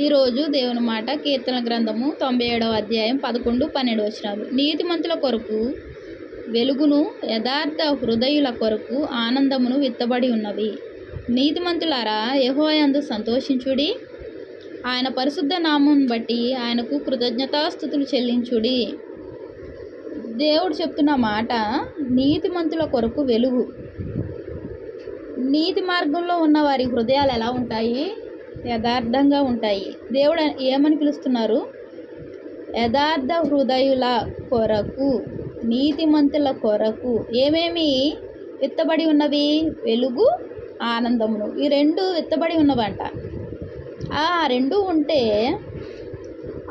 ఈరోజు దేవుని మాట కీర్తన గ్రంథము తొంభై ఏడవ అధ్యాయం పదకొండు పన్నెండు వచ్చినారు నీతిమంతుల కొరకు వెలుగును యథార్థ హృదయుల కొరకు ఆనందమును విత్తబడి ఉన్నవి. నీతిమంతులారా యహోయందు సంతోషించుడి. ఆయన పరిశుద్ధ నామం బట్టి ఆయనకు కృతజ్ఞతాస్థుతులు చెల్లించుడి. దేవుడు చెప్తున్న మాట నీతిమంతుల కొరకు వెలుగు. నీతి మార్గంలో ఉన్న వారి హృదయాలు ఎలా ఉంటాయి? యథార్థంగా ఉంటాయి. దేవుడు ఏమని పిలుస్తున్నారు? యథార్థ హృదయుల కొరకు నీతిమంతుల కొరకు ఏమేమి విత్తబడి ఉన్నవి? వెలుగు ఆనందమును. ఈ రెండు విత్తబడి ఉన్నవంట. ఆ రెండు ఉంటే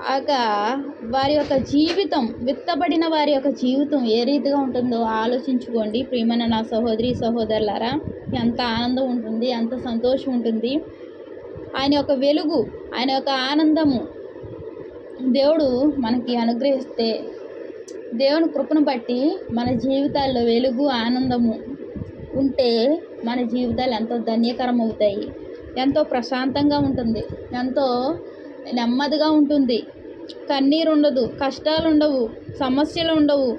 ఆక వారి యొక్క జీవితం విత్తబడిన వారి యొక్క జీవితం ఏ రీతిగా ఉంటుందో ఆలోచించుకోండి. ప్రియమైన నా సహోదరి సహోదరులారా ఎంత ఆనందం ఉంటుంది ఎంత సంతోషం ఉంటుంది. ఆయన యొక్క వెలుగు ఆయన యొక్క ఆనందము దేవుడు మనకి అనుగ్రహిస్తే దేవుని కృపను బట్టి మన జీవితాల్లో వెలుగు ఆనందము ఉంటే మన జీవితాలు ఎంతో ధన్యకరం అవుతాయి ఎంతో ప్రశాంతంగా ఉంటుంది. ఎంతో నెమ్మదిగా ఉంటుంది. కన్నీరు ఉండదు కష్టాలు ఉండవు సమస్యలు ఉండవు.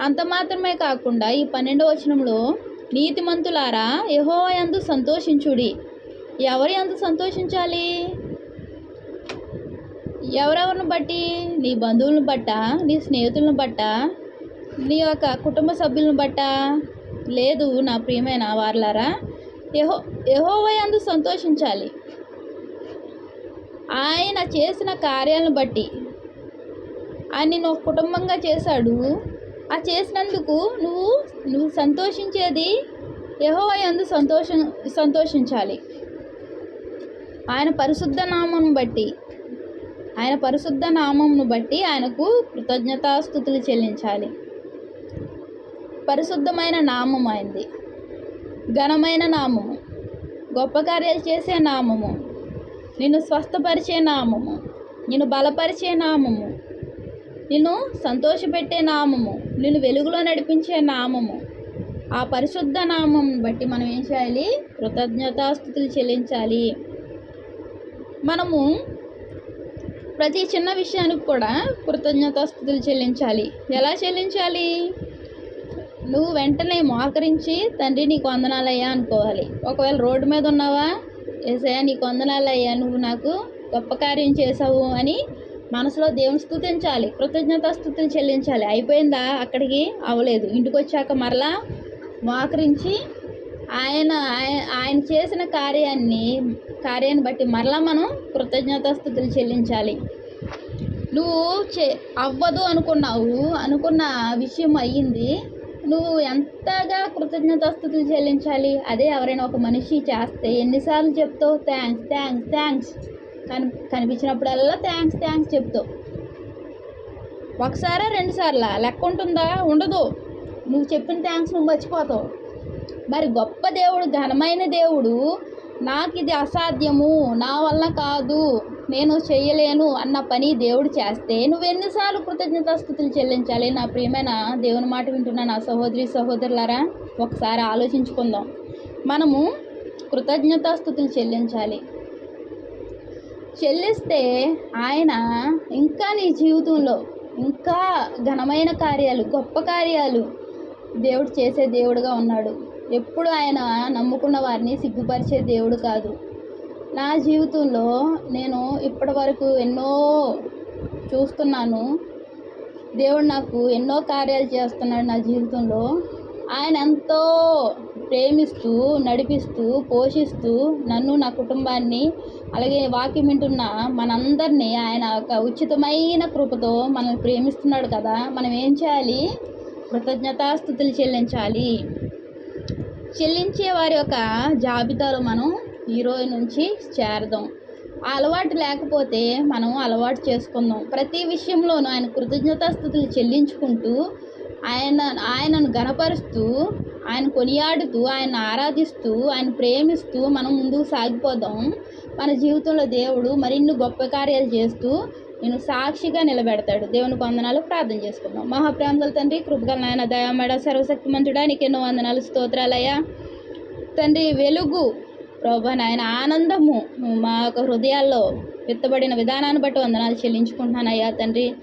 అంత మాత్రమే కాకుండా ఈ పన్నెండవ వచనంలో నీతిమంతులారా యెహోవా యందు సంతోషించుడి. ఎవరి అందు సంతోషించాలి? ఎవరెవరిని బట్టి? నీ బంధువులను బట్ట? నీ స్నేహితులను బట్ట? నీ యొక్క కుటుంబ సభ్యులను బట్ట? లేదు నా ప్రియమైన వార్లారా యహో యహోవయందు సంతోషించాలి. ఆయన చేసిన కార్యాలను బట్టి. ఆయన నిన్ను ఒక కుటుంబంగా చేశాడు. ఆ చేసినందుకు నువ్వు నువ్వు సంతోషించేది యహోవయందు సంతోషం సంతోషించాలి. ఆయన పరిశుద్ధ నామం బట్టి ఆయన పరిశుద్ధ నామంను బట్టి ఆయనకు కృతజ్ఞతాస్థుతులు చెల్లించాలి. పరిశుద్ధమైన నామం అయింది ఘనమైన నామము. గొప్ప కార్యాలు చేసే నామము. నిన్ను స్వస్థపరిచే నామము. నిన్ను బలపరిచే నామము. నిన్ను సంతోషపెట్టే నామము. నిన్ను వెలుగులో నడిపించే నామము. ఆ పరిశుద్ధ నామం బట్టి మనం ఏం చేయాలి? కృతజ్ఞతాస్థుతులు చెల్లించాలి. మనము ప్రతి చిన్న విషయానికి కూడా కృతజ్ఞతాస్థుతులు చెల్లించాలి. ఎలా చెల్లించాలి? నువ్వు వెంటనే మోకరించి తండ్రి నీకు వందనాలయ్యా అనుకోవాలి. ఒకవేళ రోడ్డు మీద ఉన్నావా? ఏసయ్యా నీకు వందనాలయ్యా నువ్వు నాకు గొప్ప కార్యం చేసావు అని మనసులో దేవుని స్థుతించాలి. కృతజ్ఞతాస్థుతులు చెల్లించాలి. అయిపోయిందా? అక్కడికి అవ్వలేదు. ఇంటికి వచ్చాక మరలా మోకరించి ఆయన ఆయన ఆయన చేసిన కార్యాన్ని కార్యాన్ని బట్టి మరలా మనం కృతజ్ఞతాస్థుతులు చెల్లించాలి. నువ్వు చే అవ్వదు అనుకున్నావు అనుకున్న విషయం అయ్యింది. నువ్వు ఎంతగా కృతజ్ఞతాస్థుతులు చెల్లించాలి? అదే ఎవరైనా ఒక మనిషి చేస్తే ఎన్నిసార్లు చెప్తావు? Thanks thanks thanks. కని కనిపించినప్పుడల్లా థ్యాంక్స్ థ్యాంక్స్ చెప్తావు. ఒకసారా రెండుసార్లా? లెక్క ఉంటుందా? ఉండదు. నువ్వు చెప్పిన థ్యాంక్స్ నువ్వు మర్చిపోతావు. మరి గొప్ప దేవుడు ఘనమైన దేవుడు నాకు ఇది అసాధ్యము నా వల్ల కాదు నేను చేయలేను అన్న పని దేవుడు చేస్తే నువ్వు ఎన్నిసార్లు కృతజ్ఞతాస్థుతులు చెల్లించాలి? నా ప్రియమైన దేవుని మాట వింటున్న నా సహోదరి సహోదరులారా ఒకసారి ఆలోచించుకుందాం. మనము కృతజ్ఞతాస్థుతులు చెల్లించాలి. చెల్లిస్తే ఆయన ఇంకా నీ జీవితంలో ఇంకా ఘనమైన కార్యాలు గొప్ప కార్యాలు దేవుడు చేసే దేవుడుగా ఉన్నాడు. ఎప్పుడు ఆయన నమ్ముకున్న వారిని సిగ్గుపరిచే దేవుడు కాదు. నా జీవితంలో నేను ఇప్పటి వరకు ఎన్నో చూస్తున్నాను. దేవుడు నాకు ఎన్నో కార్యాలు చేస్తున్నాడు నా జీవితంలో. ఆయన ఎంతో ప్రేమిస్తూ నడిపిస్తూ పోషిస్తూ నన్ను నా కుటుంబాన్ని అలాగే వాక్యం వింటున్న మనందరినీ ఆయన ఒక ఉచితమైన కృపతో మనల్ని ప్రేమిస్తున్నాడు కదా. మనం ఏం చేయాలి? కృతజ్ఞతాస్థుతులు చెల్లించాలి. చెల్లించే వారి యొక్క జాబితాలో మనం ఈరోజు నుంచి చేరదాం. అలవాటు లేకపోతే మనం అలవాటు చేసుకుందాం. ప్రతి విషయంలోనూ ఆయన కృతజ్ఞతాస్థుతులు చెల్లించుకుంటూ ఆయన ఆయనను గనపరుస్తూ ఆయన కొనియాడుతూ ఆయన ఆరాధిస్తూ ఆయన ప్రేమిస్తూ మనం ముందుకు సాగిపోదాం. మన జీవితంలో దేవుడు మరిన్ని గొప్ప కార్యాలు చేస్తూ నేను సాక్షిగా నిలబెడతాడు. దేవుని వందనాలు ప్రార్థన చేసుకుందాం. మహాప్రేమల తండ్రి కృపగల నాయన దయామేడ సర్వశక్తిమంతుడా నీకు ఎన్నో వందనాలు స్తోత్రాలయ్యా. తండ్రి వెలుగు ప్రభా నాయన ఆనందము. మా యొక్క హృదయాల్లో విత్తబడిన విధానాన్ని బట్టి వందనాలు చెల్లించుకుంటున్నాను అయ్యా తండ్రి.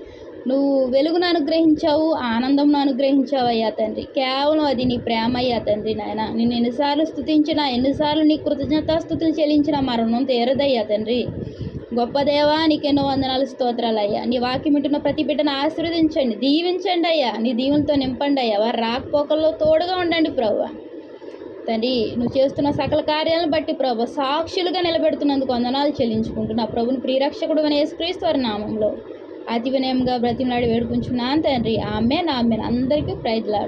నువ్వు వెలుగును అనుగ్రహించావు ఆనందంను అనుగ్రహించావు అయ్యా తండ్రి. కేవలం అది నీ ప్రేమ అయ్యా తండ్రి నాయన. నేను ఎన్నిసార్లు స్థుతించినా ఎన్నిసార్లు నీ కృతజ్ఞతాస్థుతులు చెల్లించినా మరణం తీరదయ్యా తండ్రి. గొప్ప దేవా నీకెన్నో వందనాలు స్తోత్రాలు అయ్యా నీ వాక్యం వింటున్న ప్రతి బిడ్డను ఆశీర్వదించండి దీవించండి అయ్యా. నీ దీవులతో నింపండి అయ్యా. వారు రాకపోకల్లో తోడుగా ఉండండి ప్రభు. తండ్రి నువ్వు చేస్తున్న సకల కార్యాలను బట్టి ప్రభు సాక్షులుగా నిలబెడుతున్నందుకు వందనాలు చెల్లించుకుంటున్నా. ప్రభుని ప్రియరక్షకుడు అనే యేసుక్రీస్తు వారి నామంలో. అతి వినయంగా బ్రతిమలాడి వేడుకుంటున్నాను తండ్రి. ఆమె నా అందరికీ ప్రైజ్లాడు